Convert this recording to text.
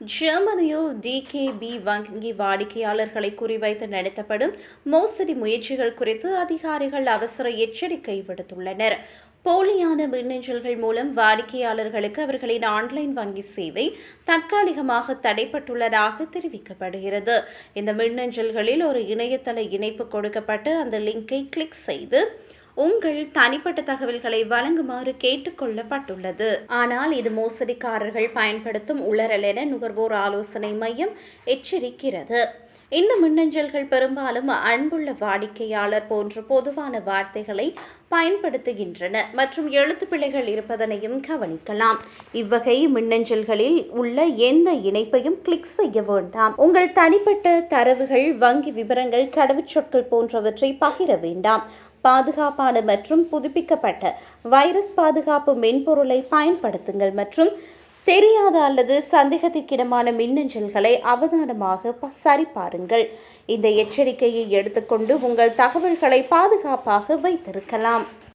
ஜெர்மனியில் டிகேபி வங்கி வாடிக்கையாளர்களை குறிவைத்து நடத்தப்படும் மோசடி முயற்சிகள் குறித்து அதிகாரிகள் அவசர எச்சரிக்கை விடுத்துள்ளனர். போலியான மின்னஞ்சல்கள் மூலம் வாடிக்கையாளர்களுக்கு அவர்களின் ஆன்லைன் வங்கி சேவை தற்காலிகமாக தடைப்பட்டுள்ளதாக தெரிவிக்கப்படுகிறது. இந்த மின்னஞ்சல்களில் ஒரு இணையதள இணைப்பு கொடுக்கப்பட்டு அந்த லிங்கை கிளிக் செய்து உங்கள் தனிப்பட்ட தகவல்களை வழங்குமாறு கேட்டுக்கொள்ளப்பட்டுள்ளது. ஆனால் இது மோசடிக்காரர்கள் பயன்படுத்தும் உளறல் என நுகர்வோர் ஆலோசனை மையம் எச்சரிக்கிறது. இந்த மின்னஞ்சல்கள் பெரும்பாலும் அன்புள்ள வாடிக்கையாளர் போன்ற பொதுவான வார்த்தைகளை பயன்படுத்துகின்றன மற்றும் எழுத்து பிழைகள் இருப்பதனையும் கவனிக்கலாம். இவ்வகை மின்னஞ்சல்களில் உள்ள எந்த இணைப்பையும் கிளிக் செய்ய வேண்டாம். உங்கள் தனிப்பட்ட தரவுகள் வங்கி விவரங்கள் கடவுச்சொற்கள் போன்றவற்றை பகிர வேண்டாம். பாதுகாப்பான மற்றும் புதுப்பிக்கப்பட்ட வைரஸ் பாதுகாப்பு மென்பொருளை பயன்படுத்துங்கள் மற்றும் தெரியாத அல்லது சந்தேகத்திற்கிடமான மின்னஞ்சல்களை அவதானமாக சரிபாருங்கள். இந்த எச்சரிக்கையை எடுத்துக்கொண்டு உங்கள் தகவல்களை பாதுகாப்பாக வைத்திருக்கலாம்.